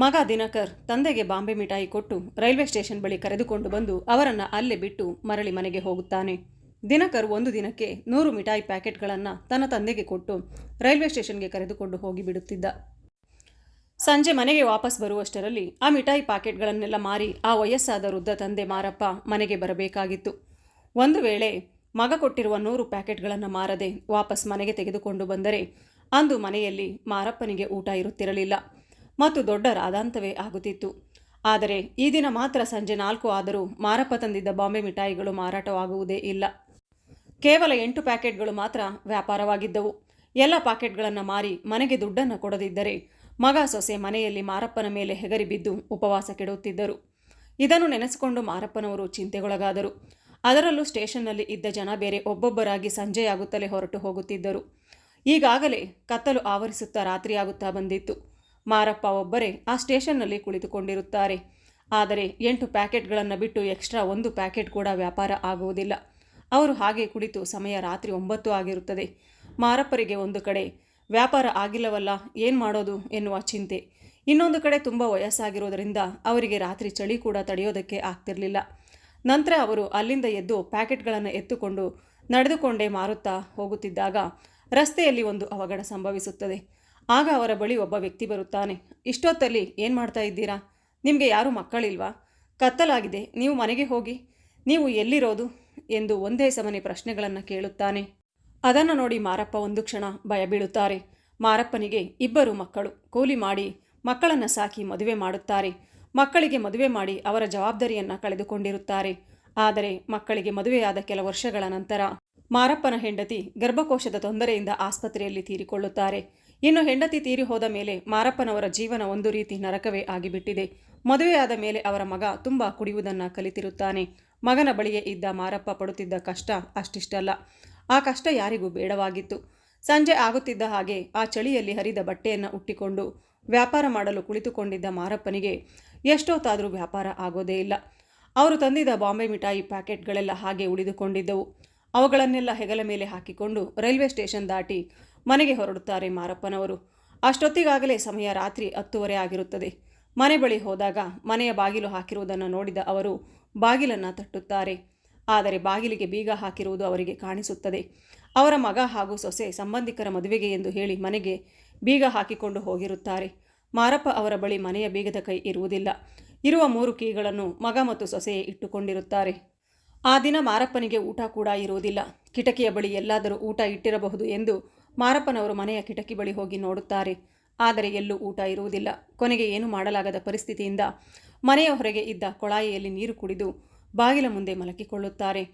ಮಗ ದಿನಕರ್ ತಂದೆಗೆ ಬಾಂಬೆ ಮಿಠಾಯಿ ಕೊಟ್ಟು ರೈಲ್ವೆ ಸ್ಟೇಷನ್ ಬಳಿ ಕರೆದುಕೊಂಡು ಬಂದು ಅವರನ್ನು ಅಲ್ಲೇ ಬಿಟ್ಟು ಮರಳಿ ಮನೆಗೆ ಹೋಗುತ್ತಾನೆ. ದಿನಕರ್ ಒಂದು ದಿನಕ್ಕೆ ನೂರು ಮಿಠಾಯಿ ಪ್ಯಾಕೆಟ್ಗಳನ್ನು ತನ್ನ ತಂದೆಗೆ ಕೊಟ್ಟು ರೈಲ್ವೆ ಸ್ಟೇಷನ್ಗೆ ಕರೆದುಕೊಂಡು ಹೋಗಿ ಬಿಡುತ್ತಿದ್ದ. ಸಂಜೆ ಮನೆಗೆ ವಾಪಸ್ ಬರುವಷ್ಟರಲ್ಲಿ ಆ ಮಿಠಾಯಿ ಪ್ಯಾಕೆಟ್ಗಳನ್ನೆಲ್ಲ ಮಾರಿ ಆ ವಯಸ್ಸಾದ ವೃದ್ಧ ತಂದೆ ಮಾರಪ್ಪ ಮನೆಗೆ ಬರಬೇಕಾಗಿತ್ತು. ಒಂದು ವೇಳೆ ಮಗ ಕೊಟ್ಟಿರುವ ನೂರು ಪ್ಯಾಕೆಟ್ಗಳನ್ನು ಮಾರದೆ ವಾಪಸ್ ಮನೆಗೆ ತೆಗೆದುಕೊಂಡು ಬಂದರೆ ಅಂದು ಮನೆಯಲ್ಲಿ ಮಾರಪ್ಪನಿಗೆ ಊಟ ಇರುತ್ತಿರಲಿಲ್ಲ. ಮತ್ತು ದೊಡ್ಡ ರಾದಾಂತವೇ ಆಗುತ್ತಿತ್ತು. ಆದರೆ ಈ ದಿನ ಮಾತ್ರ ಸಂಜೆ ನಾಲ್ಕು ಆದರೂ ಮಾರಪ್ಪ ತಂದಿದ್ದ ಬಾಂಬೆ ಮಿಠಾಯಿಗಳು ಮಾರಾಟವಾಗುವುದೇ ಇಲ್ಲ. ಕೇವಲ ಎಂಟು ಪ್ಯಾಕೆಟ್ಗಳು ಮಾತ್ರ ವ್ಯಾಪಾರವಾಗಿದ್ದವು. ಎಲ್ಲ ಪ್ಯಾಕೆಟ್ಗಳನ್ನು ಮಾರಿ ಮನೆಗೆ ದುಡ್ಡನ್ನು ಕೊಡದಿದ್ದರೆ ಮಗ ಸೊಸೆ ಮನೆಯಲ್ಲಿ ಮಾರಪ್ಪನ ಮೇಲೆ ಹೆಗರಿ ಬಿದ್ದು ಉಪವಾಸ ಕೆಡುತ್ತಿದ್ದರು. ಇದನ್ನು ನೆನೆಸಿಕೊಂಡು ಮಾರಪ್ಪನವರು ಚಿಂತೆಗೊಳಗಾದರು. ಅದರಲ್ಲೂ ಸ್ಟೇಷನ್ನಲ್ಲಿ ಇದ್ದ ಜನ ಬೇರೆ ಒಬ್ಬೊಬ್ಬರಾಗಿ ಸಂಜೆಯಾಗುತ್ತಲೇ ಹೊರಟು ಹೋಗುತ್ತಿದ್ದರು. ಈಗಾಗಲೇ ಕತ್ತಲು ಆವರಿಸುತ್ತಾ ರಾತ್ರಿಯಾಗುತ್ತಾ ಬಂದಿತ್ತು. ಮಾರಪ್ಪ ಒಬ್ಬರೇ ಆ ಸ್ಟೇಷನ್ನಲ್ಲಿ ಕುಳಿತುಕೊಂಡಿರುತ್ತಾರೆ. ಆದರೆ ಎಂಟು ಪ್ಯಾಕೆಟ್ಗಳನ್ನು ಬಿಟ್ಟು ಎಕ್ಸ್ಟ್ರಾ ಒಂದು ಪ್ಯಾಕೆಟ್ ಕೂಡ ವ್ಯಾಪಾರ ಆಗುವುದಿಲ್ಲ. ಅವರು ಹಾಗೆ ಕುಳಿತು ಸಮಯ ರಾತ್ರಿ ಒಂಬತ್ತು ಆಗಿರುತ್ತದೆ. ಮಾರಪ್ಪರಿಗೆ ಒಂದು ಕಡೆ, ವ್ಯಾಪಾರ ಆಗಿಲ್ಲವಲ್ಲ, ಏನು ಮಾಡೋದು ಎನ್ನುವ ಚಿಂತೆ. ಇನ್ನೊಂದು ಕಡೆ ತುಂಬ ವಯಸ್ಸಾಗಿರೋದರಿಂದ ಅವರಿಗೆ ರಾತ್ರಿ ಚಳಿ ಕೂಡ ತಡೆಯೋದಕ್ಕೆ ಆಗ್ತಿರಲಿಲ್ಲ. ನಂತರ ಅವರು ಅಲ್ಲಿಂದ ಎದ್ದು ಪ್ಯಾಕೆಟ್ಗಳನ್ನು ಎತ್ತುಕೊಂಡು ನಡೆದುಕೊಂಡೇ ಮಾರುತ್ತಾ ಹೋಗುತ್ತಿದ್ದಾಗ ರಸ್ತೆಯಲ್ಲಿ ಒಂದು ಅವಘಡ ಸಂಭವಿಸುತ್ತದೆ. ಆಗ ಅವರ ಬಳಿ ಒಬ್ಬ ವ್ಯಕ್ತಿ ಬರುತ್ತಾನೆ. ಇಷ್ಟೊತ್ತಲ್ಲಿ ಏನು ಮಾಡ್ತಾ ಇದ್ದೀರಾ? ನಿಮಗೆ ಯಾರೂ ಮಕ್ಕಳಿಲ್ವಾ? ಕತ್ತಲಾಗಿದೆ. ನೀವು ಮನೆಗೆ ಹೋಗಿ, ನೀವು ಎಲ್ಲಿರೋದು? ಎಂದು ಒಂದೇ ಸಮನೆ ಪ್ರಶ್ನೆಗಳನ್ನು ಕೇಳುತ್ತಾನೆ. ಅದನ್ನು ನೋಡಿ ಮಾರಪ್ಪ ಒಂದು ಕ್ಷಣ ಭಯ ಬೀಳುತ್ತಾರೆ ಮಾರಪ್ಪನಿಗೆ ಇಬ್ಬರು ಮಕ್ಕಳು. ಕೂಲಿ ಮಾಡಿ ಮಕ್ಕಳನ್ನು ಸಾಕಿ ಮದುವೆ ಮಾಡುತ್ತಾರೆ. ಮಕ್ಕಳಿಗೆ ಮದುವೆ ಮಾಡಿ ಅವರ ಜವಾಬ್ದಾರಿಯನ್ನು ಕಳೆದುಕೊಂಡಿರುತ್ತಾರೆ. ಆದರೆ ಮಕ್ಕಳಿಗೆ ಮದುವೆಯಾದ ಕೆಲ ವರ್ಷಗಳ ನಂತರ ಮಾರಪ್ಪನ ಹೆಂಡತಿ ಗರ್ಭಕೋಶದ ತೊಂದರೆಯಿಂದ ಆಸ್ಪತ್ರೆಯಲ್ಲಿ ತೀರಿಕೊಳ್ಳುತ್ತಾರೆ. ಇನ್ನು ಹೆಂಡತಿ ತೀರಿ ಹೋದ ಮೇಲೆ ಮಾರಪ್ಪನವರ ಜೀವನ ಒಂದು ರೀತಿ ನರಕವೇ ಆಗಿಬಿಟ್ಟಿದೆ. ಮದುವೆಯಾದ ಮೇಲೆ ಅವರ ಮಗ ತುಂಬ ಕುಡಿಯುವುದನ್ನು ಕಲಿತಿರುತ್ತಾನೆ. ಮಗನ ಬಳಿಯೇ ಇದ್ದ ಮಾರಪ್ಪ ಪಡುತ್ತಿದ್ದ ಕಷ್ಟ ಅಷ್ಟಿಷ್ಟಲ್ಲ. ಆ ಕಷ್ಟ ಯಾರಿಗೂ ಬೇಡವಾಗಿತ್ತು. ಸಂಜೆ ಆಗುತ್ತಿದ್ದ ಹಾಗೆ ಆ ಚಳಿಯಲ್ಲಿ ಹರಿದ ಬಟ್ಟೆಯನ್ನು ಉಟ್ಟಿಕೊಂಡು ವ್ಯಾಪಾರ ಮಾಡಲು ಕುಳಿತುಕೊಂಡಿದ್ದ ಮಾರಪ್ಪನಿಗೆ ಎಷ್ಟೊತ್ತಾದರೂ ವ್ಯಾಪಾರ ಆಗೋದೇ ಇಲ್ಲ. ಅವರು ತಂದಿದ್ದ ಬಾಂಬೆ ಮಿಠಾಯಿ ಪ್ಯಾಕೆಟ್ಗಳೆಲ್ಲ ಹಾಗೆ ಉಳಿದುಕೊಂಡಿದ್ದವು. ಅವುಗಳನ್ನೆಲ್ಲ ಹೆಗಲ ಮೇಲೆ ಹಾಕಿಕೊಂಡು ರೈಲ್ವೆ ಸ್ಟೇಷನ್ ದಾಟಿ ಮನೆಗೆ ಹೊರಡುತ್ತಾರೆ ಮಾರಪ್ಪನವರು. ಅಷ್ಟೊತ್ತಿಗಾಗಲೇ ಸಮಯ ರಾತ್ರಿ ಹತ್ತುವರೆ ಆಗಿರುತ್ತದೆ. ಮನೆ ಬಳಿ ಹೋದಾಗ ಮನೆಯ ಬಾಗಿಲು ಹಾಕಿರುವುದನ್ನು ನೋಡಿದ ಅವರು ಬಾಗಿಲನ್ನು ತಟ್ಟುತ್ತಾರೆ. ಆದರೆ ಬಾಗಿಲಿಗೆ ಬೀಗ ಹಾಕಿರುವುದು ಅವರಿಗೆ ಕಾಣಿಸುತ್ತದೆ. ಅವರ ಮಗ ಹಾಗೂ ಸೊಸೆ ಸಂಬಂಧಿಕರ ಮದುವೆಗೆ ಎಂದು ಹೇಳಿ ಮನೆಗೆ ಬೀಗ ಹಾಕಿಕೊಂಡು ಹೋಗಿರುತ್ತಾರೆ. ಮಾರಪ್ಪ ಅವರ ಬಳಿ ಮನೆಯ ಬೀಗದ ಕೈ ಇರುವುದಿಲ್ಲ. ಇರುವ ಮೂರು ಕೀಗಳನ್ನು ಮಗ ಮತ್ತು ಸೊಸೆಯೇ ಇಟ್ಟುಕೊಂಡಿರುತ್ತಾರೆ. ಆ ದಿನ ಮಾರಪ್ಪನಿಗೆ ಊಟ ಕೂಡ ಇರುವುದಿಲ್ಲ. ಕಿಟಕಿಯ ಬಳಿ ಎಲ್ಲಾದರೂ ಊಟ ಇಟ್ಟಿರಬಹುದು ಎಂದು ಮಾರಪ್ಪನವರು ಮನೆಯ ಕಿಟಕಿ ಬಳಿ ಹೋಗಿ ನೋಡುತ್ತಾರೆ. ಆದರೆ ಎಲ್ಲೂ ಊಟ ಇರುವುದಿಲ್ಲ. ಕೊನೆಗೆ ಏನು ಮಾಡಲಾಗದ ಪರಿಸ್ಥಿತಿಯಿಂದ ಮನೆಯ ಹೊರಗೆ ಇದ್ದ ಕೊಳಾಯಿಯಲ್ಲಿ ನೀರು ಕುಡಿದು ಬಾಗಿಲ ಮುಂದೆ ಮಲಕಿಕೊಳ್ಳುತ್ತಾರೆ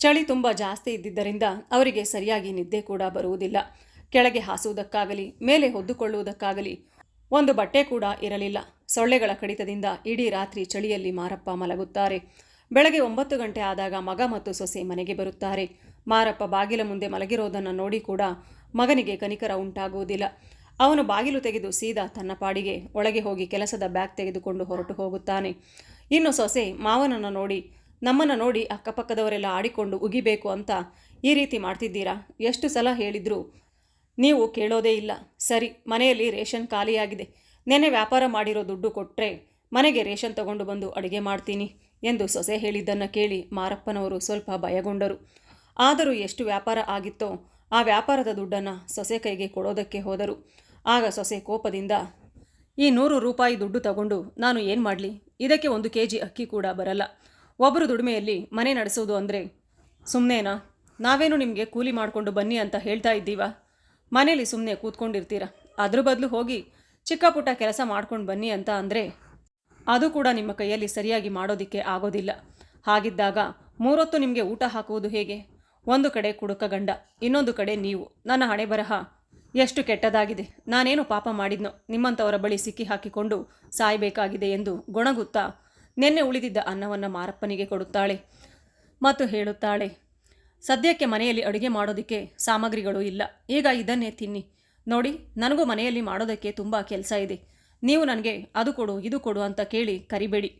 ಚಳಿ ತುಂಬ ಜಾಸ್ತಿ ಇದ್ದಿದ್ದರಿಂದ ಅವರಿಗೆ ಸರಿಯಾಗಿ ನಿದ್ದೆ ಕೂಡ ಬರುವುದಿಲ್ಲ. ಕೆಳಗೆ ಹಾಸುವುದಕ್ಕಾಗಲಿ, ಮೇಲೆ ಹೊದ್ದುಕೊಳ್ಳುವುದಕ್ಕಾಗಲಿ ಒಂದು ಬಟ್ಟೆ ಕೂಡ ಇರಲಿಲ್ಲ. ಸೊಳ್ಳೆಗಳ ಕಡಿತದಿಂದ ಇಡೀ ರಾತ್ರಿ ಚಳಿಯಲ್ಲಿ ಮಾರಪ್ಪ ಮಲಗುತ್ತಾರೆ. ಬೆಳಗ್ಗೆ ಒಂಬತ್ತು ಗಂಟೆ ಆದಾಗ ಮಗ ಮತ್ತು ಸೊಸೆ ಮನೆಗೆ ಬರುತ್ತಾರೆ. ಮಾರಪ್ಪ ಬಾಗಿಲ ಮುಂದೆ ಮಲಗಿರೋದನ್ನು ನೋಡಿ ಕೂಡ ಮಗನಿಗೆ ಕನಿಕರ ಉಂಟಾಗುವುದಿಲ್ಲ. ಅವನು ಬಾಗಿಲು ತೆಗೆದು ಸೀದಾ ತನ್ನ ಪಾಡಿಗೆ ಒಳಗೆ ಹೋಗಿ ಕೆಲಸದ ಬ್ಯಾಗ್ ತೆಗೆದುಕೊಂಡು ಹೊರಟು ಹೋಗುತ್ತಾನೆ. ಇನ್ನು ಸೊಸೆ, ಮಾವನನ್ನು ನೋಡಿ, ನಮ್ಮನ್ನು ನೋಡಿ ಅಕ್ಕಪಕ್ಕದವರೆಲ್ಲ ಆಡಿಕೊಂಡು ಉಗಿಬೇಕು ಅಂತ ಈ ರೀತಿ ಮಾಡ್ತಿದ್ದೀರಾ? ಎಷ್ಟು ಸಲ ಹೇಳಿದ್ರು ನೀವು ಕೇಳೋದೇ ಇಲ್ಲ. ಸರಿ, ಮನೆಯಲ್ಲಿ ರೇಷನ್ ಖಾಲಿಯಾಗಿದೆ. ನೆನೆ ವ್ಯಾಪಾರ ಮಾಡಿರೋ ದುಡ್ಡು ಕೊಟ್ಟರೆ ಮನೆಗೆ ರೇಷನ್ ತಗೊಂಡು ಬಂದು ಅಡುಗೆ ಮಾಡ್ತೀನಿ ಎಂದು ಸೊಸೆ ಹೇಳಿದ್ದನ್ನು ಕೇಳಿ ಮಾರಪ್ಪನವರು ಸ್ವಲ್ಪ ಭಯಗೊಂಡರು. ಆದರೂ ಎಷ್ಟು ವ್ಯಾಪಾರ ಆಗಿತ್ತೋ ಆ ವ್ಯಾಪಾರದ ದುಡ್ಡನ್ನು ಸೊಸೆ ಕೈಗೆ ಕೊಡೋದಕ್ಕೆ ಹೋದರು. ಆಗ ಸೊಸೆ ಕೋಪದಿಂದ, ಈ ನೂರು ರೂಪಾಯಿ ದುಡ್ಡು ತಗೊಂಡು ನಾನು ಏನು ಮಾಡಲಿ? ಇದಕ್ಕೆ ಒಂದು ಕೆ ಜಿ ಅಕ್ಕಿ ಕೂಡ ಬರಲ್ಲ. ಒಬ್ಬರು ದುಡಿಮೆಯಲ್ಲಿ ಮನೆ ನಡೆಸೋದು ಅಂದರೆ ಸುಮ್ಮನೆನಾ ನಾವೇನು ನಿಮಗೆ ಕೂಲಿ ಮಾಡಿಕೊಂಡು ಬನ್ನಿ ಅಂತ ಹೇಳ್ತಾ ಇದ್ದೀವಾ? ಮನೇಲಿ ಸುಮ್ಮನೆ ಕೂತ್ಕೊಂಡಿರ್ತೀರ? ಅದ್ರ ಬದಲು ಹೋಗಿ ಚಿಕ್ಕ ಪುಟ್ಟ ಕೆಲಸ ಮಾಡ್ಕೊಂಡು ಬನ್ನಿ ಅಂತ ಅಂದರೆ, ಅದು ಕೂಡ ನಿಮ್ಮ ಕೈಯಲ್ಲಿ ಸರಿಯಾಗಿ ಮಾಡೋದಕ್ಕೆ ಆಗೋದಿಲ್ಲ. ಹಾಗಿದ್ದಾಗ ಮೂರೊತ್ತು ನಿಮಗೆ ಊಟ ಹಾಕುವುದು ಹೇಗೆ? ಒಂದು ಕಡೆ ಕುಡುಕ ಗಂಡ, ಇನ್ನೊಂದು ಕಡೆ ನೀವು. ನನ್ನ ಹಣೆ ಬರಹ. ಎಷ್ಟು ಕೆಟ್ಟದಾಗಿದೆ. ನಾನೇನು ಪಾಪ ಮಾಡಿದ್ನೋ ನಿಮ್ಮಂಥವರ ಬಳಿ ಸಿಕ್ಕಿ ಹಾಕಿಕೊಂಡು ಸಾಯಬೇಕಾಗಿದೆ ಎಂದು ಗೊಣಗುತ್ತಾ ನಿನ್ನೆ ಉಳಿದಿದ್ದ ಅನ್ನವನ್ನು ಮಾರಪ್ಪನಿಗೆ ಕೊಡುತ್ತಾಳೆ. ಮತ್ತು ಹೇಳುತ್ತಾಳೆ, ಸದ್ಯಕ್ಕೆ ಮನೆಯಲ್ಲಿ ಅಡುಗೆ ಮಾಡೋದಕ್ಕೆ ಸಾಮಗ್ರಿಗಳು ಇಲ್ಲ. ಈಗ ಇದನ್ನೇ ತಿನ್ನಿ. ನೋಡಿ, ನನಗೂ ಮನೆಯಲ್ಲಿ ಮಾಡೋದಕ್ಕೆ ತುಂಬ ಕೆಲಸ ಇದೆ. ನೀವು ನನಗೆ ಅದು ಕೊಡು, ಇದು ಕೊಡು ಅಂತ ಕೇಳಿ ಕರಿಬೇಡಿ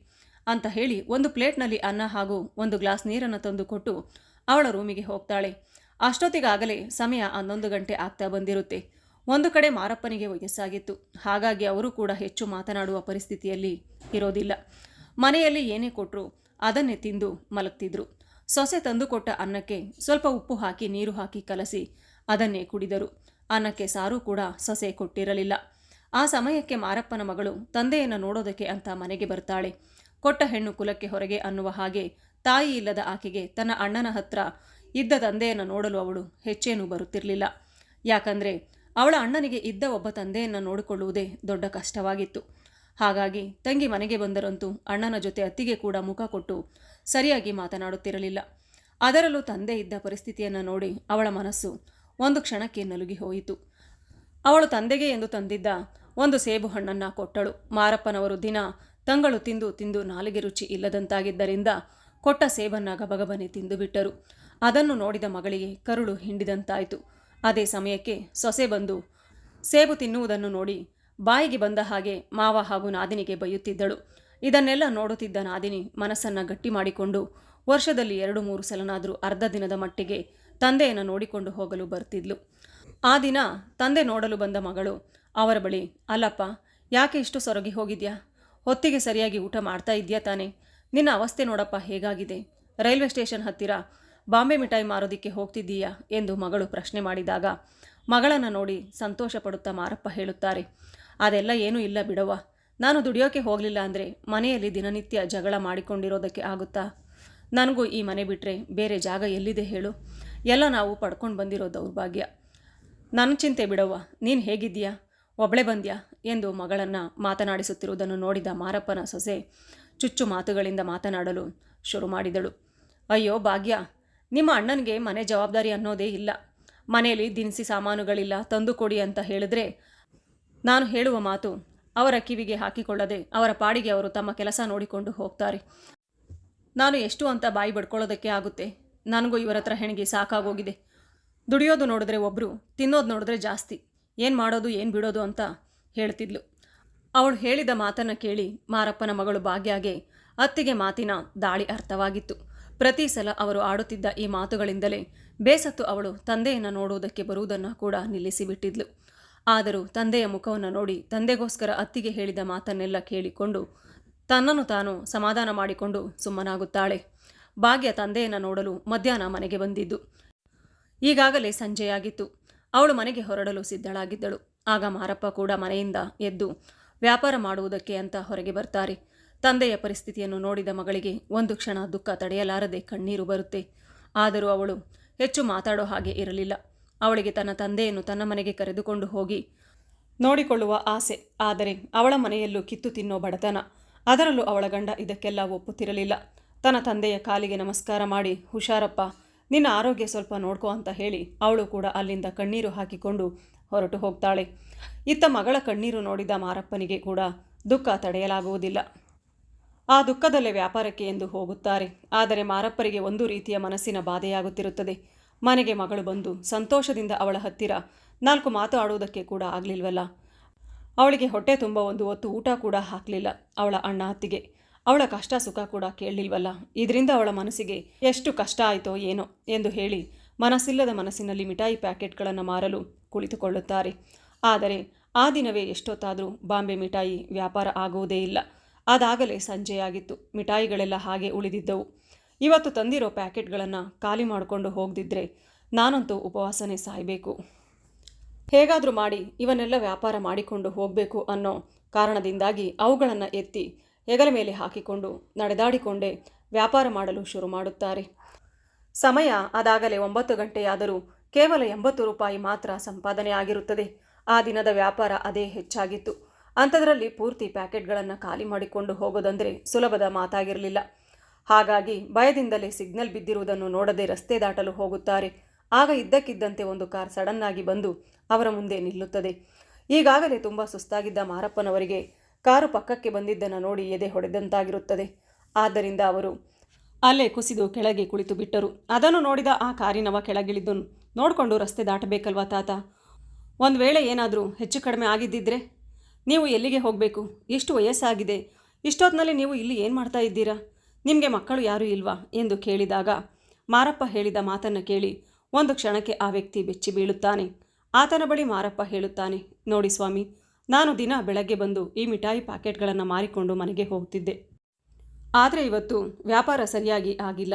ಅಂತ ಹೇಳಿ ಒಂದು ಪ್ಲೇಟ್ನಲ್ಲಿ ಅನ್ನ ಹಾಗೂ ಒಂದು ಗ್ಲಾಸ್ ನೀರನ್ನು ತಂದು ಕೊಟ್ಟು ಅವಳ ರೂಮಿಗೆ ಹೋಗ್ತಾಳೆ. ಅಷ್ಟೊತ್ತಿಗಾಗಲೇ ಸಮಯ ಹನ್ನೊಂದು ಗಂಟೆ ಆಗ್ತಾ ಬಂದಿರುತ್ತೆ. ಒಂದು ಕಡೆ ಮಾರಪ್ಪನಿಗೆ ವಯಸ್ಸಾಗಿತ್ತು. ಹಾಗಾಗಿ ಅವರು ಕೂಡ ಹೆಚ್ಚು ಮಾತನಾಡುವ ಪರಿಸ್ಥಿತಿಯಲ್ಲಿ ಇರೋದಿಲ್ಲ. ಮನೆಯಲ್ಲಿ ಏನೇ ಕೊಟ್ಟರು ಅದನ್ನೇ ತಿಂದು ಮಲಗ್ತಿದ್ರು. ಸೊಸೆ ತಂದುಕೊಟ್ಟ ಅನ್ನಕ್ಕೆ ಸ್ವಲ್ಪ ಉಪ್ಪು ಹಾಕಿ ನೀರು ಹಾಕಿ ಕಲಸಿ ಅದನ್ನೇ ಕುಡಿದರು. ಅನ್ನಕ್ಕೆ ಸಾರು ಕೂಡ ಸೊಸೆ ಕೊಟ್ಟಿರಲಿಲ್ಲ. ಆ ಸಮಯಕ್ಕೆ ಮಾರಪ್ಪನ ಮಗಳು, ತಂದೆಯನ್ನು ನೋಡೋದಕ್ಕೆ ಅಂತ ಮನೆಗೆ ಬರ್ತಾಳೆ. ಕೊಟ್ಟ ಹೆಣ್ಣು ಕುಲಕ್ಕೆ ಹೊರಗೆ ಅನ್ನುವ ಹಾಗೆ ತಾಯಿ ಇಲ್ಲದ ಆಕೆಗೆ ತನ್ನ ಅಣ್ಣನ ಹತ್ರ ಇದ್ದ ತಂದೆಯನ್ನು ನೋಡಲು ಅವಳು ಹೆಚ್ಚೇನೂ ಬರುತ್ತಿರಲಿಲ್ಲ. ಯಾಕಂದರೆ ಅವಳ ಅಣ್ಣನಿಗೆ ಇದ್ದ ಒಬ್ಬ ತಂದೆಯನ್ನು ನೋಡಿಕೊಳ್ಳುವುದೇ ದೊಡ್ಡ ಕಷ್ಟವಾಗಿತ್ತು. ಹಾಗಾಗಿ ತಂಗಿ ಮನೆಗೆ ಬಂದರಂತೂ ಅಣ್ಣನ ಜೊತೆ ಅತ್ತಿಗೆ ಕೂಡ ಮುಖ ಕೊಟ್ಟು ಸರಿಯಾಗಿ ಮಾತನಾಡುತ್ತಿರಲಿಲ್ಲ. ಅದರಲ್ಲೂ ತಂದೆ ಇದ್ದ ಪರಿಸ್ಥಿತಿಯನ್ನು ನೋಡಿ ಅವಳ ಮನಸ್ಸು ಒಂದು ಕ್ಷಣಕ್ಕೆ ನಲುಗಿ ಹೋಯಿತು. ಅವಳು ತಂದೆಗೆ ಎಂದು ತಂದಿದ್ದ ಒಂದು ಸೇಬು ಹಣ್ಣನ್ನು ಕೊಟ್ಟಳು. ಮಾರಪ್ಪನವರು ದಿನ ತಂಗಳು ತಿಂದು ತಿಂದು ನಾಲಿಗೆ ರುಚಿ ಇಲ್ಲದಂತಾಗಿದ್ದರಿಂದ ಕೊಟ್ಟ ಸೇಬನ್ನ ಗಬಗಬನೆ ತಿಂದು ಬಿಟ್ಟರು. ಅದನ್ನು ನೋಡಿದ ಮಗಳಿಗೆ ಕರುಳು ಹಿಂಡಿದಂತಾಯಿತು. ಅದೇ ಸಮಯಕ್ಕೆ ಸೊಸೆ ಬಂದು ಸೇಬು ತಿನ್ನುವುದನ್ನು ನೋಡಿ ಬಾಯಿಗೆ ಬಂದ ಹಾಗೆ ಮಾವ ಹಾಗೂ ನಾದಿನಿಗೆ ಬೈಯುತ್ತಿದ್ದಳು. ಇದನ್ನೆಲ್ಲ ನೋಡುತ್ತಿದ್ದ ನಾದಿನಿ ಮನಸ್ಸನ್ನು ಗಟ್ಟಿ ಮಾಡಿಕೊಂಡು ವರ್ಷದಲ್ಲಿ ಎರಡು ಮೂರು ಸಲನಾದರೂ ಅರ್ಧ ದಿನದ ಮಟ್ಟಿಗೆ ತಂದೆಯನ್ನು ನೋಡಿಕೊಂಡು ಹೋಗಲು ಬರ್ತಿದ್ಲು. ಆ ದಿನ ತಂದೆ ನೋಡಲು ಬಂದ ಮಗಳು ಅವರ ಬಳಿ, ಅಲ್ಲಪ್ಪ, ಯಾಕೆ ಇಷ್ಟು ಸೊರಗಿ ಹೋಗಿದ್ಯಾ? ಹೊತ್ತಿಗೆ ಸರಿಯಾಗಿ ಊಟ ಮಾಡ್ತಾ ಇದೆಯಾ ತಾನೆ? ನಿನ್ನ ಅವಸ್ಥೆ ನೋಡಪ್ಪ, ಹೇಗಾಗಿದೆ? ರೈಲ್ವೆ ಸ್ಟೇಷನ್ ಹತ್ತಿರ ಬಾಂಬೆ ಮಿಠಾಯಿ ಮಾರೋದಿಕ್ಕೆ ಹೋಗ್ತಿದ್ದೀಯಾ? ಎಂದು ಮಗಳು ಪ್ರಶ್ನೆ ಮಾಡಿದಾಗ, ಮಗಳನ್ನು ನೋಡಿ ಸಂತೋಷ ಪಡುತ್ತಾ ಮಾರಪ್ಪ ಹೇಳುತ್ತಾರೆ, ಅದೆಲ್ಲ ಏನೂ ಇಲ್ಲ ಬಿಡವ್ವ. ನಾನು ದುಡಿಯೋಕೆ ಹೋಗಲಿಲ್ಲ ಅಂದರೆ ಮನೆಯಲ್ಲಿ ದಿನನಿತ್ಯ ಜಗಳ ಮಾಡಿಕೊಂಡಿರೋದಕ್ಕೆ ಆಗುತ್ತಾ? ನನಗೂ ಈ ಮನೆ ಬಿಟ್ಟರೆ ಬೇರೆ ಜಾಗ ಎಲ್ಲಿದೆ ಹೇಳು. ಎಲ್ಲ ನಾವು ಪಡ್ಕೊಂಡು ಬಂದಿರೋ ದೌರ್ಭಾಗ್ಯ. ನನ್ನ ಚಿಂತೆ ಬಿಡವ್ವ, ನೀನು ಹೇಗಿದ್ದೀಯಾ? ಒಬ್ಳೆ ಬಂದ್ಯಾ? ಎಂದು ಮಗಳನ್ನು ಮಾತನಾಡಿಸುತ್ತಿರುವುದನ್ನು ನೋಡಿದ ಮಾರಪ್ಪನ ಸೊಸೆ ಚುಚ್ಚು ಮಾತುಗಳಿಂದ ಮಾತನಾಡಲು ಶುರು ಮಾಡಿದಳು. ಅಯ್ಯೋ, ಭಾಗ್ಯ, ನಿಮ್ಮ ಅಣ್ಣನಿಗೆ ಮನೆ ಜವಾಬ್ದಾರಿ ಅನ್ನೋದೇ ಇಲ್ಲ. ಮನೆಯಲ್ಲಿ ದಿನಸಿ ಸಾಮಾನುಗಳಿಲ್ಲ, ತಂದು ಕೊಡಿ ಅಂತ ಹೇಳಿದ್ರೆ ನಾನು ಹೇಳುವ ಮಾತು ಅವರ ಕಿವಿಗೆ ಹಾಕಿಕೊಳ್ಳದೆ ಅವರ ಪಾಡಿಗೆ ಅವರು ತಮ್ಮ ಕೆಲಸ ನೋಡಿಕೊಂಡು ಹೋಗ್ತಾರೆ. ನಾನು ಎಷ್ಟು ಅಂತ ಬಾಯಿ ಬಡ್ಕೊಳ್ಳೋದಕ್ಕೆ ಆಗುತ್ತೆ. ನನಗೂ ಇವರ ಹತ್ರ ಹೆಣಿಗೆ ಸಾಕಾಗೋಗಿದೆ. ದುಡಿಯೋದು ನೋಡಿದ್ರೆ ಒಬ್ಬರು ತಿನ್ನೋದು ನೋಡಿದ್ರೆ ಜಾಸ್ತಿ. ಏನು ಮಾಡೋದು, ಏನು ಬಿಡೋದು ಅಂತ ಹೇಳ್ತಿದ್ಲು. ಅವಳು ಹೇಳಿದ ಮಾತನ್ನು ಕೇಳಿ ಮಾರಪ್ಪನ ಮಗಳು ಭಾಗ್ಯಾಗೆ ಅತ್ತಿಗೆ ಮಾತಿನ ದಾಳಿ ಅರ್ಥವಾಗಿತ್ತು. ಪ್ರತಿ ಸಲ ಅವರು ಆಡುತ್ತಿದ್ದ ಈ ಮಾತುಗಳಿಂದಲೇ ಬೇಸತ್ತು ಅವಳು ತಂದೆಯನ್ನು ನೋಡುವುದಕ್ಕೆ ಬರುವುದನ್ನು ಕೂಡ ನಿಲ್ಲಿಸಿಬಿಟ್ಟಿದ್ಲು. ಆದರೂ ತಂದೆಯ ಮುಖವನ್ನು ನೋಡಿ ತಂದೆಗೋಸ್ಕರ ಅತ್ತಿಗೆ ಹೇಳಿದ ಮಾತನ್ನೆಲ್ಲ ಕೇಳಿಕೊಂಡು ತನ್ನನ್ನು ತಾನು ಸಮಾಧಾನ ಮಾಡಿಕೊಂಡು ಸುಮ್ಮನಾಗುತ್ತಾಳೆ. ಭಾಗ್ಯ ತಂದೆಯನ್ನು ನೋಡಲು ಮಧ್ಯಾಹ್ನ ಮನೆಗೆ ಬಂದಿದ್ದು. ಈಗಾಗಲೇ ಸಂಜೆಯಾಗಿತ್ತು. ಅವಳು ಮನೆಗೆ ಹೊರಡಲು ಸಿದ್ಧಳಾಗಿದ್ದಳು. ಆಗ ಮಾರಪ್ಪ ಕೂಡ ಮನೆಯಿಂದ ಎದ್ದು ವ್ಯಾಪಾರ ಮಾಡುವುದಕ್ಕೆ ಅಂತ ಹೊರಗೆ ಬರ್ತಾರೆ. ತಂದೆಯ ಪರಿಸ್ಥಿತಿಯನ್ನು ನೋಡಿದ ಮಗಳಿಗೆ ಒಂದು ಕ್ಷಣ ದುಃಖ ತಡೆಯಲಾರದೆ ಕಣ್ಣೀರು ಬರುತ್ತೆ. ಆದರೂ ಅವಳು ಹೆಚ್ಚು ಮಾತಾಡೋ ಹಾಗೆ ಇರಲಿಲ್ಲ. ಅವಳಿಗೆ ತನ್ನ ತಂದೆಯನ್ನು ತನ್ನ ಮನೆಗೆ ಕರೆದುಕೊಂಡು ಹೋಗಿ ನೋಡಿಕೊಳ್ಳುವ ಆಸೆ. ಆದರೆ ಅವಳ ಮನೆಯಲ್ಲೂ ಕಿತ್ತು ತಿನ್ನೋ ಬಡತನ. ಅದರಲ್ಲೂ ಅವಳ ಗಂಡ ಇದಕ್ಕೆಲ್ಲ ಒಪ್ಪುತ್ತಿರಲಿಲ್ಲ. ತನ್ನ ತಂದೆಯ ಕಾಲಿಗೆ ನಮಸ್ಕಾರ ಮಾಡಿ, ಹುಷಾರಪ್ಪ, ನಿನ್ನ ಆರೋಗ್ಯ ಸ್ವಲ್ಪ ನೋಡ್ಕೋ ಅಂತ ಹೇಳಿ ಅವಳು ಕೂಡ ಅಲ್ಲಿಂದ ಕಣ್ಣೀರು ಹಾಕಿಕೊಂಡು ಹೊರಟು ಹೋಗ್ತಾಳೆ. ಇತ್ತ ಮಗಳ ಕಣ್ಣೀರು ನೋಡಿದ ಮಾರಪ್ಪನಿಗೆ ಕೂಡ ದುಃಖ ತಡೆಯಲಾಗುವುದಿಲ್ಲ. ಆ ದುಃಖದಲ್ಲೇ ವ್ಯಾಪಾರಕ್ಕೆ ಎಂದು ಹೋಗುತ್ತಾರೆ. ಆದರೆ ಮಾರಪ್ಪರಿಗೆ ಒಂದು ರೀತಿಯ ಮನಸ್ಸಿನ ಬಾಧೆಯಾಗುತ್ತಿರುತ್ತದೆ. ಮನೆಗೆ ಮಗಳು ಬಂದು ಸಂತೋಷದಿಂದ ಅವಳ ಹತ್ತಿರ ನಾಲ್ಕು ಮಾತು ಆಡುವುದಕ್ಕೆ ಕೂಡ ಆಗಲಿಲ್ವಲ್ಲ. ಅವಳಿಗೆ ಹೊಟ್ಟೆ ತುಂಬ, ಒಂದು ಹೊತ್ತು ಊಟ ಕೂಡ ಹಾಕಲಿಲ್ಲ ಅವಳ ಅಣ್ಣ ಹತ್ತಿಗೆ ಅವಳ ಕಷ್ಟ ಸುಖ ಕೂಡ ಕೇಳಲಿಲ್ವಲ್ಲ. ಇದರಿಂದ ಅವಳ ಮನಸ್ಸಿಗೆ ಎಷ್ಟು ಕಷ್ಟ ಆಯಿತೋ ಏನೋ ಎಂದು ಹೇಳಿ ಮನಸ್ಸಿಲ್ಲದ ಮನಸ್ಸಿನಲ್ಲಿ ಮಿಠಾಯಿ ಪ್ಯಾಕೆಟ್ಗಳನ್ನು ಮಾರಲು ಕುಳಿತುಕೊಳ್ಳುತ್ತಾರೆ. ಆದರೆ ಆ ದಿನವೇ ಎಷ್ಟೊತ್ತಾದರೂ ಬಾಂಬೆ ಮಿಠಾಯಿ ವ್ಯಾಪಾರ ಆಗುವುದೇ ಇಲ್ಲ. ಅದಾಗಲೇ ಸಂಜೆಯಾಗಿತ್ತು. ಮಿಠಾಯಿಗಳೆಲ್ಲ ಹಾಗೆ ಉಳಿದಿದ್ದವು. ಇವತ್ತು ತಂದಿರೋ ಪ್ಯಾಕೆಟ್ಗಳನ್ನು ಖಾಲಿ ಮಾಡಿಕೊಂಡು ಹೋಗದಿದ್ದರೆ ನಾನಂತೂ ಉಪವಾಸನೆ ಸಾಯಬೇಕು. ಹೇಗಾದರೂ ಮಾಡಿ ಇವನ್ನೆಲ್ಲ ವ್ಯಾಪಾರ ಮಾಡಿಕೊಂಡು ಹೋಗಬೇಕು ಅನ್ನೋ ಕಾರಣದಿಂದಾಗಿ ಅವುಗಳನ್ನು ಎತ್ತಿ ಹೆಗಲ ಮೇಲೆ ಹಾಕಿಕೊಂಡು ನಡೆದಾಡಿಕೊಂಡೇ ವ್ಯಾಪಾರ ಮಾಡಲು ಶುರು ಮಾಡುತ್ತಾರೆ. ಸಮಯ ಅದಾಗಲೇ ಒಂಬತ್ತು ಗಂಟೆಯಾದರೂ ಕೇವಲ ಎಂಬತ್ತು ರೂಪಾಯಿ ಮಾತ್ರ ಸಂಪಾದನೆ ಆಗಿರುತ್ತದೆ. ಆ ದಿನದ ವ್ಯಾಪಾರ ಅದೇ ಹೆಚ್ಚಾಗಿತ್ತು. ಅಂಥದ್ರಲ್ಲಿ ಪೂರ್ತಿ ಪ್ಯಾಕೆಟ್ಗಳನ್ನು ಖಾಲಿ ಮಾಡಿಕೊಂಡು ಹೋಗೋದಂದರೆ ಸುಲಭದ ಮಾತಾಗಿರಲಿಲ್ಲ. ಹಾಗಾಗಿ ಭಯದಿಂದಲೇ ಸಿಗ್ನಲ್ ಬಿದ್ದಿರುವುದನ್ನು ನೋಡದೆ ರಸ್ತೆ ದಾಟಲು ಹೋಗುತ್ತಾರೆ. ಆಗ ಇದ್ದಕ್ಕಿದ್ದಂತೆ ಒಂದು ಕಾರ್ ಸಡನ್ನಾಗಿ ಬಂದು ಅವರ ಮುಂದೆ ನಿಲ್ಲುತ್ತದೆ. ಈಗಾಗಲೇ ತುಂಬ ಸುಸ್ತಾಗಿದ್ದ ಮಾರಪ್ಪನವರಿಗೆ ಕಾರು ಪಕ್ಕಕ್ಕೆ ಬಂದಿದ್ದನ್ನು ನೋಡಿ ಎದೆ ಹೊಡೆದಂತಾಗಿರುತ್ತದೆ. ಆದ್ದರಿಂದ ಅವರು ಅಲ್ಲೇ ಕುಸಿದು ಕೆಳಗೆ ಕುಳಿತು ಬಿಟ್ಟರು. ಅದನ್ನು ನೋಡಿದ ಆ ಕಾರಿನವ ಕೆಳಗಿಳಿದು ನೋಡಿಕೊಂಡು ರಸ್ತೆ ದಾಟಬೇಕಲ್ವಾ ತಾತ? ಒಂದು ವೇಳೆ ಏನಾದರೂ ಹೆಚ್ಚು ಕಡಿಮೆ ಆಗಿದ್ದಿದ್ರೆ? ನೀವು ಎಲ್ಲಿಗೆ ಹೋಗಬೇಕು? ಎಷ್ಟು ವಯಸ್ಸಾಗಿದೆ? ಇಷ್ಟೊತ್ತಿನಲ್ಲಿ ನೀವು ಇಲ್ಲಿ ಏನು ಮಾಡ್ತಾ ಇದ್ದೀರಾ? ನಿಮಗೆ ಮಕ್ಕಳು ಯಾರೂ ಇಲ್ವಾ? ಎಂದು ಕೇಳಿದಾಗ ಮಾರಪ್ಪ ಹೇಳಿದ ಮಾತನ್ನು ಕೇಳಿ ಒಂದು ಕ್ಷಣಕ್ಕೆ ಆ ವ್ಯಕ್ತಿ ಬೆಚ್ಚಿ ಬೀಳುತ್ತಾನೆ. ಆತನ ಬಳಿ ಮಾರಪ್ಪ ಹೇಳುತ್ತಾನೆ, ನೋಡಿ ಸ್ವಾಮಿ, ನಾನು ದಿನ ಬೆಳಗ್ಗೆ ಬಂದು ಈ ಮಿಠಾಯಿ ಪ್ಯಾಕೆಟ್ಗಳನ್ನು ಮಾರಿಕೊಂಡು ಮನೆಗೆ ಹೋಗ್ತಿದ್ದೆ. ಆದರೆ ಇವತ್ತು ವ್ಯಾಪಾರ ಸರಿಯಾಗಿ ಆಗಿಲ್ಲ.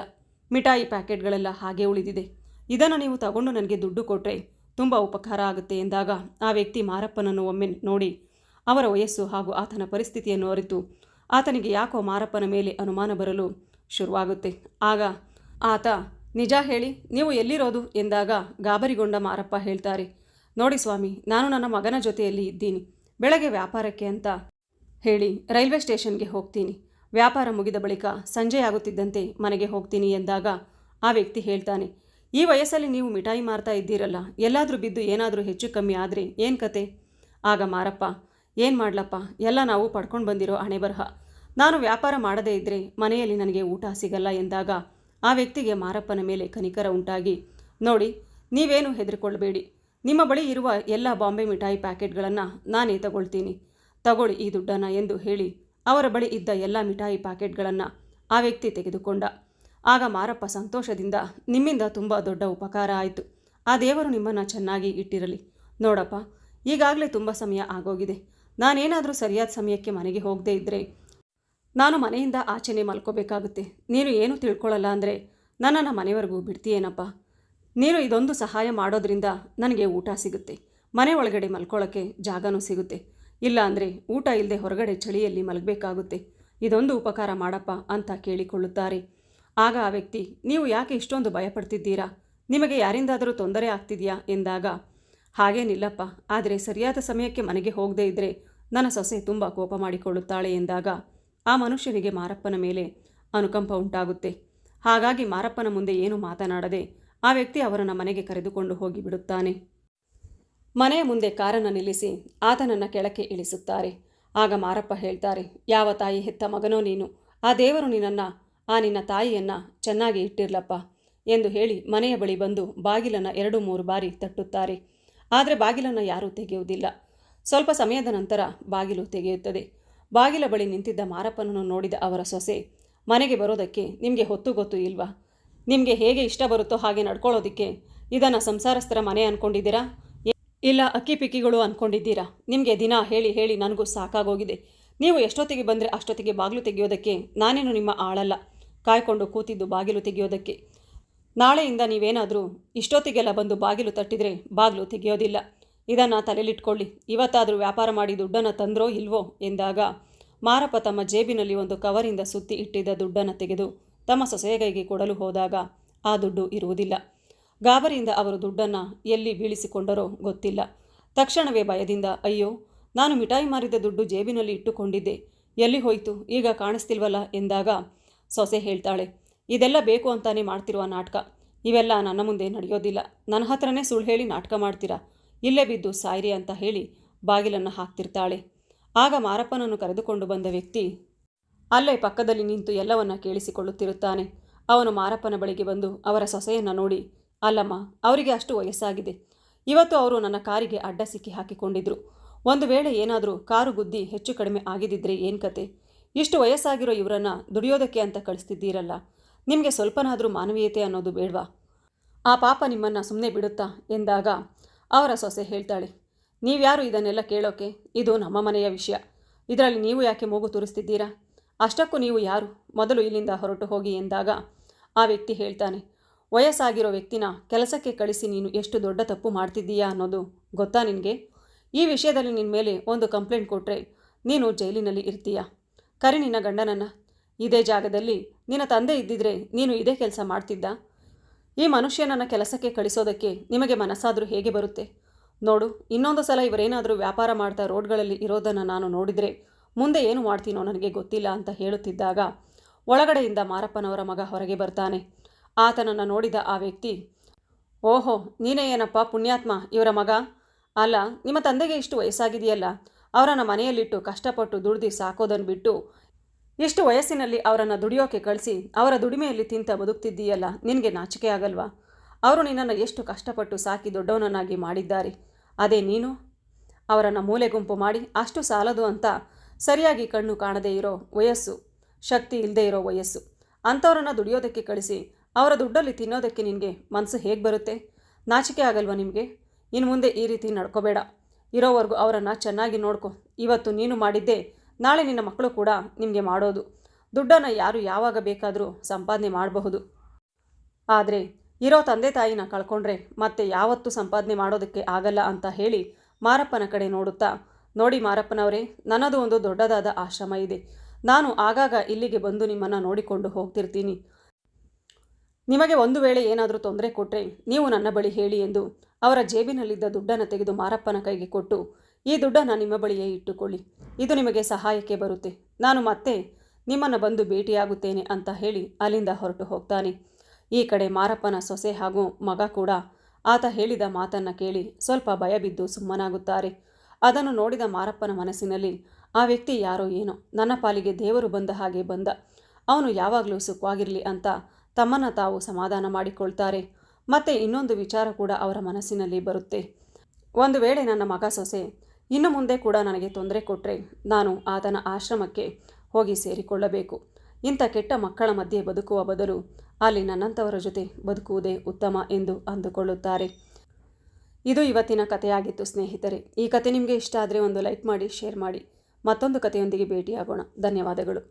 ಮಿಠಾಯಿ ಪ್ಯಾಕೆಟ್ಗಳೆಲ್ಲ ಹಾಗೆ ಉಳಿದಿದೆ. ಇದನ್ನು ನೀವು ತಗೊಂಡು ನನಗೆ ದುಡ್ಡು ಕೊಟ್ಟರೆ ತುಂಬ ಉಪಕಾರ ಆಗುತ್ತೆ ಎಂದಾಗ ಆ ವ್ಯಕ್ತಿ ಮಾರಪ್ಪನನ್ನು ಒಮ್ಮೆ ನೋಡಿ ಅವರ ವಯಸ್ಸು ಹಾಗೂ ಆತನ ಪರಿಸ್ಥಿತಿಯನ್ನು ಅರಿತು ಆತನಿಗೆ ಯಾಕೋ ಮಾರಪ್ಪನ ಮೇಲೆ ಅನುಮಾನ ಬರಲು ಶುರುವಾಗುತ್ತೆ. ಆಗ ಆತ, ನಿಜ ಹೇಳಿ, ನೀವು ಎಲ್ಲಿರೋದು? ಎಂದಾಗ ಗಾಬರಿಗೊಂಡ ಮಾರಪ್ಪ ಹೇಳ್ತಾರೆ, ನೋಡಿ ಸ್ವಾಮಿ, ನಾನು ನನ್ನ ಮಗನ ಜೊತೆಯಲ್ಲಿ ಇದ್ದೀನಿ. ಬೆಳಗ್ಗೆ ವ್ಯಾಪಾರಕ್ಕೆ ಅಂತ ಹೇಳಿ ರೈಲ್ವೆ ಸ್ಟೇಷನ್ಗೆ ಹೋಗ್ತೀನಿ. ವ್ಯಾಪಾರ ಮುಗಿದ ಬಳಿಕ ಸಂಜೆಯಾಗುತ್ತಿದ್ದಂತೆ ಮನೆಗೆ ಹೋಗ್ತೀನಿ ಎಂದಾಗ ಆ ವ್ಯಕ್ತಿ ಹೇಳ್ತಾನೆ, ಈ ವಯಸ್ಸಲ್ಲಿ ನೀವು ಮಿಠಾಯಿ ಮಾರ್ತಾ ಇದ್ದೀರಲ್ಲ, ಎಲ್ಲಾದರೂ ಬಿದ್ದು ಏನಾದರೂ ಹೆಚ್ಚು ಕಮ್ಮಿ ಆದರೆ ಏನು ಕತೆ? ಆಗ ಮಾರಪ್ಪ, ಏನು ಮಾಡ್ಲಪ್ಪ, ಎಲ್ಲ ನಾವು ಪಡ್ಕೊಂಡು ಬಂದಿರೋ ಹಣೆ ಬರಹ. ನಾನು ವ್ಯಾಪಾರ ಮಾಡದೇ ಇದ್ದರೆ ಮನೆಯಲ್ಲಿ ನನಗೆ ಊಟ ಸಿಗಲ್ಲ ಎಂದಾಗ ಆ ವ್ಯಕ್ತಿಗೆ ಮಾರಪ್ಪನ ಮೇಲೆ ಕನಿಕರ ಉಂಟಾಗಿ, ನೋಡಿ, ನೀವೇನು ಹೆದರಿಕೊಳ್ಳಬೇಡಿ ನಿಮ್ಮ ಬಳಿ ಇರುವ ಎಲ್ಲ ಬಾಂಬೆ ಮಿಠಾಯಿ ಪ್ಯಾಕೆಟ್ಗಳನ್ನು ನಾನೇ ತಗೊಳ್ತೀನಿ. ತಗೊಳ್ಳಿ ಈ ದುಡ್ಡನ್ನು ಎಂದು ಹೇಳಿ ಅವರ ಬಳಿ ಇದ್ದ ಎಲ್ಲ ಮಿಠಾಯಿ ಪ್ಯಾಕೆಟ್ಗಳನ್ನು ಆ ವ್ಯಕ್ತಿ ತೆಗೆದುಕೊಂಡ. ಆಗ ಮಾರಪ್ಪ ಸಂತೋಷದಿಂದ, ನಿಮ್ಮಿಂದ ತುಂಬ ದೊಡ್ಡ ಉಪಕಾರ ಆಯಿತು. ಆ ದೇವರು ನಿಮ್ಮನ್ನು ಚೆನ್ನಾಗಿ ಇಟ್ಟಿರಲಿ. ನೋಡಪ್ಪ, ಈಗಾಗಲೇ ತುಂಬ ಸಮಯ ಆಗೋಗಿದೆ. ನಾನೇನಾದರೂ ಸರಿಯಾದ ಸಮಯಕ್ಕೆ ಮನೆಗೆ ಹೋಗದೇ ಇದ್ದರೆ ನಾನು ಮನೆಯಿಂದ ಆಚೆನೆ ಮಲ್ಕೋಬೇಕಾಗುತ್ತೆ. ನೀನು ಏನು ತಿಳ್ಕೊಳ್ಳಲ್ಲ ಅಂದರೆ ನನ್ನನ್ನು ಮನೆವರೆಗೂ ಬಿಡ್ತೀಯೇನಪ್ಪ? ನೀನು ಇದೊಂದು ಸಹಾಯ ಮಾಡೋದ್ರಿಂದ ನನಗೆ ಊಟ ಸಿಗುತ್ತೆ. ಮನೆ ಒಳಗಡೆ ಮಲ್ಕೊಳ್ಳೋಕ್ಕೆ ಜಾಗನೂ ಸಿಗುತ್ತೆ. ಇಲ್ಲ ಅಂದರೆ ಊಟ ಇಲ್ಲದೆ ಹೊರಗಡೆ ಚಳಿಯಲ್ಲಿ ಮಲಗಬೇಕಾಗುತ್ತೆ. ಇದೊಂದು ಉಪಕಾರ ಮಾಡಪ್ಪ ಅಂತ ಕೇಳಿಕೊಳ್ಳುತ್ತಾರೆ. ಆಗ ಆ ವ್ಯಕ್ತಿ, ನೀವು ಯಾಕೆ ಇಷ್ಟೊಂದು ಭಯಪಡ್ತಿದ್ದೀರಾ? ನಿಮಗೆ ಯಾರಿಂದಾದರೂ ತೊಂದರೆ ಆಗ್ತಿದೆಯಾ? ಎಂದಾಗ, ಹಾಗೇನಿಲ್ಲಪ್ಪ, ಆದರೆ ಸರಿಯಾದ ಸಮಯಕ್ಕೆ ಮನೆಗೆ ಹೋಗದೇ ಇದ್ದರೆ ನನ್ನ ಸೊಸೆ ತುಂಬ ಕೋಪ ಮಾಡಿಕೊಳ್ಳುತ್ತಾಳೆ ಎಂದಾಗ, ಆ ಮನುಷ್ಯನಿಗೆ ಮಾರಪ್ಪನ ಮೇಲೆ ಅನುಕಂಪ ಉಂಟಾಗುತ್ತೆ. ಹಾಗಾಗಿ ಮಾರಪ್ಪನ ಮುಂದೆ ಏನು ಮಾತನಾಡದೆ ಆ ವ್ಯಕ್ತಿ ಅವರನ್ನು ಮನೆಗೆ ಕರೆದುಕೊಂಡು ಹೋಗಿ ಬಿಡುತ್ತಾನೆ ಮನೆಯ ಮುಂದೆ ಕಾರನ್ನು ನಿಲ್ಲಿಸಿ ಆತನನ್ನು ಕೆಳಕ್ಕೆ ಇಳಿಸುತ್ತಾರೆ. ಆಗ ಮಾರಪ್ಪ ಹೇಳ್ತಾರೆ, ಯಾವ ತಾಯಿ ಹೆತ್ತ ಮಗನೋ ನೀನು? ಆ ದೇವರು ನಿನ್ನನ್ನು, ಆ ನಿನ್ನ ತಾಯಿಯನ್ನು ಚೆನ್ನಾಗಿ ಇಟ್ಟಿರ್ಲಪ್ಪ ಎಂದು ಹೇಳಿ ಮನೆಯ ಬಳಿ ಬಂದು ಬಾಗಿಲನ್ನು ಎರಡು ಮೂರು ಬಾರಿ ತಟ್ಟುತ್ತಾರೆ. ಆದರೆ ಬಾಗಿಲನ್ನು ಯಾರೂ ತೆಗೆಯುವುದಿಲ್ಲ. ಸ್ವಲ್ಪ ಸಮಯದ ನಂತರ ಬಾಗಿಲು ತೆಗೆಯುತ್ತದೆ. ಬಾಗಿಲ ಬಳಿ ನಿಂತಿದ್ದ ಮಾರಪ್ಪನನ್ನು ನೋಡಿದ ಅವರ ಸೊಸೆ, ಮನೆಗೆ ಬರೋದಕ್ಕೆ ನಿಮಗೆ ಹೊತ್ತು ಗೊತ್ತು ಇಲ್ವಾ? ನಿಮಗೆ ಹೇಗೆ ಇಷ್ಟ ಬರುತ್ತೋ ಹಾಗೆ ನಡ್ಕೊಳ್ಳೋದಕ್ಕೆ ಇದನ್ನು ಸಂಸಾರಸ್ಥರ ಮನೆ ಅಂದ್ಕೊಂಡಿದ್ದೀರಾ ಇಲ್ಲ, ಅಕ್ಕಿ ಪಿಕ್ಕಿಗಳು ಅಂದ್ಕೊಂಡಿದ್ದೀರಾ ನಿಮಗೆ ದಿನ ಹೇಳಿ ಹೇಳಿ ನನಗೂ ಸಾಕಾಗೋಗಿದೆ. ನೀವು ಎಷ್ಟೊತ್ತಿಗೆ ಬಂದರೆ ಅಷ್ಟೊತ್ತಿಗೆ ಬಾಗಿಲು ತೆಗೆಯೋದಕ್ಕೆ ನಾನೇನು ನಿಮ್ಮ ಆಳಲ್ಲ. ಕಾಯ್ಕೊಂಡು ಕೂತಿದ್ದು ಬಾಗಿಲು ತೆಗೆಯೋದಕ್ಕೆ. ನಾಳೆಯಿಂದ ನೀವೇನಾದರೂ ಇಷ್ಟೊತ್ತಿಗೆಲ್ಲ ಬಂದು ಬಾಗಿಲು ತಟ್ಟಿದರೆ ಬಾಗಿಲು ತೆಗೆಯೋದಿಲ್ಲ. ಇದನ್ನು ತಲೆಲಿಟ್ಕೊಳ್ಳಿ. ಇವತ್ತಾದರೂ ವ್ಯಾಪಾರ ಮಾಡಿ ದುಡ್ಡನ್ನು ತಂದ್ರೋ ಇಲ್ವೋ ಎಂದಾಗ ಮಾರಪ್ಪ ತಮ್ಮ ಜೇಬಿನಲ್ಲಿ ಒಂದು ಕವರಿಂದ ಸುತ್ತಿ ಇಟ್ಟಿದ್ದ ದುಡ್ಡನ್ನು ತೆಗೆದು ತಮ್ಮ ಸೊಸೆಯ ಕೈಗೆ ಕೊಡಲು ಹೋದಾಗ ಆ ದುಡ್ಡು ಇರುವುದಿಲ್ಲ. ಗಾಬರಿಯಿಂದ ಅವರು ದುಡ್ಡನ್ನು ಎಲ್ಲಿ ಬೀಳಿಸಿಕೊಂಡರೋ ಗೊತ್ತಿಲ್ಲ. ತಕ್ಷಣವೇ ಭಯದಿಂದ, ಅಯ್ಯೋ, ನಾನು ಮಿಠಾಯಿ ಮಾರಿದ ದುಡ್ಡು ಜೇಬಿನಲ್ಲಿ ಇಟ್ಟುಕೊಂಡಿದ್ದೆ. ಎಲ್ಲಿ ಹೋಯಿತು? ಈಗ ಕಾಣಿಸ್ತಿಲ್ವಲ್ಲ? ಎಂದಾಗ ಸೊಸೆ ಹೇಳ್ತಾಳೆ, ಇದೆಲ್ಲ ಬೇಕು ಅಂತಾನೆ ಮಾಡ್ತಿರುವ ನಾಟಕ. ಇವೆಲ್ಲ ನನ್ನ ಮುಂದೆ ನಡೆಯೋದಿಲ್ಲ. ನನ್ನ ಹತ್ರನೇ ಸುಳ್ಳು ಹೇಳಿ ನಾಟಕ ಮಾಡ್ತೀರಾ? ಇಲ್ಲೇ ಬಿದ್ದು ಸಾಯಿರಿ ಅಂತ ಹೇಳಿ ಬಾಗಿಲನ್ನು ಹಾಕ್ತಿರ್ತಾಳೆ. ಆಗ ಮಾರಪ್ಪನನ್ನು ಕರೆದುಕೊಂಡು ಬಂದ ವ್ಯಕ್ತಿ ಅಲ್ಲೇ ಪಕ್ಕದಲ್ಲಿ ನಿಂತು ಎಲ್ಲವನ್ನ ಕೇಳಿಸಿಕೊಳ್ಳುತ್ತಿರುತ್ತಾನೆ. ಅವನು ಮಾರಪ್ಪನ ಬಳಿಗೆ ಬಂದು ಅವರ ಸೊಸೆಯನ್ನು ನೋಡಿ ಅಲ್ಲಮ್ಮ, ಅವರಿಗೆ ಅಷ್ಟು ವಯಸ್ಸಾಗಿದೆ. ಇವತ್ತು ಅವರು ನನ್ನ ಕಾರಿಗೆ ಅಡ್ಡ ಸಿಕ್ಕಿ ಹಾಕಿಕೊಂಡಿದ್ರು. ಒಂದು ವೇಳೆ ಏನಾದರೂ ಕಾರು ಗುದ್ದಿ ಹೆಚ್ಚು ಕಡಿಮೆ ಆಗಿದ್ದಿದ್ರೆ ಏನು ಕತೆ? ಇಷ್ಟು ವಯಸ್ಸಾಗಿರೋ ಇವರನ್ನು ದುಡಿಯೋದಕ್ಕೆ ಅಂತ ಕಳಿಸ್ತಿದ್ದೀರಲ್ಲ. ನಿಮಗೆ ಸ್ವಲ್ಪನಾದರೂ ಮಾನವೀಯತೆ ಅನ್ನೋದು ಬೇಡವಾ? ಆ ಪಾಪ ನಿಮ್ಮನ್ನು ಸುಮ್ಮನೆ ಬಿಡುತ್ತಾ? ಎಂದಾಗ ಅವರ ಸೊಸೆ ಹೇಳ್ತಾಳೆ, ನೀವ್ಯಾರು ಇದನ್ನೆಲ್ಲ ಕೇಳೋಕೆ? ಇದು ನಮ್ಮ ಮನೆಯ ವಿಷಯ. ಇದರಲ್ಲಿ ನೀವು ಯಾಕೆ ಮೂಗು ತೋರಿಸ್ತಿದ್ದೀರಾ? ಅಷ್ಟಕ್ಕೂ ನೀವು ಯಾರು? ಮೊದಲು ಇಲ್ಲಿಂದ ಹೊರಟು ಹೋಗಿ ಎಂದಾಗ ಆ ವ್ಯಕ್ತಿ ಹೇಳ್ತಾನೆ ವಯಸ್ಸಾಗಿರೋ ವ್ಯಕ್ತಿನ ಕೆಲಸಕ್ಕೆ ಕಳಿಸಿ ನೀನು ಎಷ್ಟು ದೊಡ್ಡ ತಪ್ಪು ಮಾಡ್ತಿದ್ದೀಯಾ ಅನ್ನೋದು ಗೊತ್ತಾ ನಿನಗೆ? ಈ ವಿಷಯದಲ್ಲಿ ನಿನ್ನ ಮೇಲೆ ಒಂದು ಕಂಪ್ಲೇಂಟ್ ಕೊಟ್ಟರೆ ನೀನು ಜೈಲಿನಲ್ಲಿ ಇರ್ತೀಯಾ? ಕರೆ ನಿನ್ನ ಗಂಡನನ್ನು. ಇದೇ ಜಾಗದಲ್ಲಿ ನಿನ್ನ ತಂದೆ ಇದ್ದಿದ್ರೆ ನೀನು ಇದೇ ಕೆಲಸ ಮಾಡ್ತಿದ್ದ? ಈ ಮನುಷ್ಯನನ್ನು ಕೆಲಸಕ್ಕೆ ಕಳಿಸೋದಕ್ಕೆ ನಿಮಗೆ ಮನಸ್ಸಾದರೂ ಹೇಗೆ ಬರುತ್ತೆ? ನೋಡು, ಇನ್ನೊಂದು ಸಲ ಇವರೇನಾದರೂ ವ್ಯಾಪಾರ ಮಾಡ್ತಾ ರೋಡ್ಗಳಲ್ಲಿ ಇರೋದನ್ನು ನಾನು ನೋಡಿದರೆ ಮುಂದೆ ಏನು ಮಾಡ್ತೀನೋ ನನಗೆ ಗೊತ್ತಿಲ್ಲ ಅಂತ ಹೇಳುತ್ತಿದ್ದಾಗ ಒಳಗಡೆಯಿಂದ ಮಾರಪ್ಪನವರ ಮಗ ಹೊರಗೆ ಬರ್ತಾನೆ. ಆತನನ್ನು ನೋಡಿದ ಆ ವ್ಯಕ್ತಿ, ಓಹೋ, ನೀನೇ ಏನಪ್ಪ ಪುಣ್ಯಾತ್ಮ, ಇವರ ಮಗ? ಅಲ್ಲ, ನಿಮ್ಮ ತಂದೆಗೆ ಇಷ್ಟು ವಯಸ್ಸಾಗಿದೆಯಲ್ಲ, ಅವರನ್ನು ಮನೆಯಲ್ಲಿಟ್ಟು ಕಷ್ಟಪಟ್ಟು ದುಡ್ದು ಸಾಕೋದನ್ನು ಬಿಟ್ಟು ಇಷ್ಟು ವಯಸ್ಸಿನಲ್ಲಿ ಅವರನ್ನು ದುಡಿಯೋಕೆ ಕಳಿಸಿ, ಅವರ ದುಡಿಮೆಯಲ್ಲಿ ತಿಂತ ಬದುಕ್ತಿದ್ದೀಯಲ್ಲ, ನಿನಗೆ ನಾಚಿಕೆ ಆಗಲ್ವಾ? ಅವರು ನಿನ್ನನ್ನು ಎಷ್ಟು ಕಷ್ಟಪಟ್ಟು ಸಾಕಿ ದೊಡ್ಡವನನ್ನಾಗಿ ಮಾಡಿದ್ದಾರೆ. ಅದೇ ನೀನು? ಅವರನ್ನು ಮೂಲೆ ಗುಂಪು ಮಾಡಿ ಅಷ್ಟು ಸಾಲದು ಅಂತ ಸರಿಯಾಗಿ ಕಣ್ಣು ಕಾಣದೇ ಇರೋ ವಯಸ್ಸು, ಶಕ್ತಿ ಇಲ್ಲದೆ ಇರೋ ವಯಸ್ಸು, ಅಂಥವ್ರನ್ನ ದುಡಿಯೋದಕ್ಕೆ ಕಳಿಸಿ ಅವರ ದುಡ್ಡಲ್ಲಿ ತಿನ್ನೋದಕ್ಕೆ ನಿನಗೆ ಮನಸ್ಸು ಹೇಗೆ ಬರುತ್ತೆ? ನಾಚಿಕೆ ಆಗಲ್ವಾ ನಿಮಗೆ? ಇನ್ನು ಮುಂದೆ ಈ ರೀತಿ ನಡ್ಕೋಬೇಡ. ಇರೋವರೆಗೂ ಅವರನ್ನು ಚೆನ್ನಾಗಿ ನೋಡ್ಕೊ. ಇವತ್ತು ನೀನು ಮಾಡಿದ್ದೆ ನಾಳೆ ನಿನ್ನ ಮಕ್ಕಳು ಕೂಡ ನಿಮಗೆ ಮಾಡೋದು. ದುಡ್ಡನ್ನು ಯಾರು ಯಾವಾಗ ಬೇಕಾದರೂ ಸಂಪಾದನೆ ಮಾಡಬಹುದು. ಆದರೆ ಇರೋ ತಂದೆ ತಾಯಿನ ಕಳ್ಕೊಂಡ್ರೆ ಮತ್ತೆ ಯಾವತ್ತೂ ಸಂಪಾದನೆ ಮಾಡೋದಕ್ಕೆ ಆಗಲ್ಲ ಅಂತ ಹೇಳಿ ಮಾರಪ್ಪನ ಕಡೆ ನೋಡುತ್ತಾ, ನೋಡಿ ಮಾರಪ್ಪನವರೇ, ನನ್ನದು ಒಂದು ದೊಡ್ಡದಾದ ಆಶ್ರಮ ಇದೆ. ನಾನು ಆಗಾಗ ಇಲ್ಲಿಗೆ ಬಂದು ನಿಮ್ಮನ್ನು ನೋಡಿಕೊಂಡು ಹೋಗ್ತಿರ್ತೀನಿ. ನಿಮಗೆ ಒಂದು ವೇಳೆ ಏನಾದರೂ ತೊಂದರೆ ಕೊಟ್ಟರೆ ನೀವು ನನ್ನ ಬಳಿ ಹೇಳಿ ಎಂದು ಅವರ ಜೇಬಿನಲ್ಲಿದ್ದ ದುಡ್ಡನ್ನು ತೆಗೆದು ಮಾರಪ್ಪನ ಕೈಗೆ ಕೊಟ್ಟು, ಈ ದುಡ್ಡನ್ನು ನಿಮ್ಮ ಬಳಿಯೇ ಇಟ್ಟುಕೊಳ್ಳಿ. ಇದು ನಿಮಗೆ ಸಹಾಯಕ್ಕೆ ಬರುತ್ತೆ. ನಾನು ಮತ್ತೆ ನಿಮ್ಮನ್ನು ಬಂದು ಭೇಟಿಯಾಗುತ್ತೇನೆ ಅಂತ ಹೇಳಿ ಅಲ್ಲಿಂದ ಹೊರಟು ಹೋಗ್ತಾನೆ. ಈ ಕಡೆ ಮಾರಪ್ಪನ ಸೊಸೆ ಹಾಗೂ ಮಗ ಕೂಡ ಆತ ಹೇಳಿದ ಮಾತನ್ನು ಕೇಳಿ ಸ್ವಲ್ಪ ಭಯ ಬಿದ್ದು ಸುಮ್ಮನಾಗುತ್ತಾರೆ. ಅದನ್ನು ನೋಡಿದ ಮಾರಪ್ಪನ ಮನಸ್ಸಿನಲ್ಲಿ, ಆ ವ್ಯಕ್ತಿ ಯಾರೋ ಏನೋ, ನನ್ನ ಪಾಲಿಗೆ ದೇವರು ಬಂದ ಹಾಗೆ ಬಂದ. ಅವನು ಯಾವಾಗಲೂ ಸುಖವಾಗಿರಲಿ ಅಂತ ತಮ್ಮನ್ನು ತಾವು ಸಮಾಧಾನ ಮಾಡಿಕೊಳ್ತಾರೆ. ಮತ್ತು ಇನ್ನೊಂದು ವಿಚಾರ ಕೂಡ ಅವರ ಮನಸ್ಸಿನಲ್ಲಿ ಬರುತ್ತೆ. ಒಂದು ವೇಳೆ ನನ್ನ ಮಗ ಸೊಸೆ ಇನ್ನು ಮುಂದೆ ಕೂಡ ನನಗೆ ತೊಂದರೆ ಕೊಟ್ಟರೆ ನಾನು ಆತನ ಆಶ್ರಮಕ್ಕೆ ಹೋಗಿ ಸೇರಿಕೊಳ್ಳಬೇಕು. ಇಂಥ ಕೆಟ್ಟ ಮಕ್ಕಳ ಮಧ್ಯೆ ಬದುಕುವ ಬದಲು ಅಲ್ಲಿ ನನ್ನಂಥವರ ಜೊತೆ ಬದುಕುವುದೇ ಉತ್ತಮ ಎಂದು ಅಂದುಕೊಳ್ಳುತ್ತಾರೆ. ಇದು ಇವತ್ತಿನ ಕಥೆಯಾಗಿತ್ತು ಸ್ನೇಹಿತರೆ. ಈ ಕತೆ ನಿಮಗೆ ಇಷ್ಟ ಆದರೆ ಒಂದು ಲೈಕ್ ಮಾಡಿ, ಶೇರ್ ಮಾಡಿ. ಮತ್ತೊಂದು ಕಥೆಯೊಂದಿಗೆ ಭೇಟಿಯಾಗೋಣ. ಧನ್ಯವಾದಗಳು.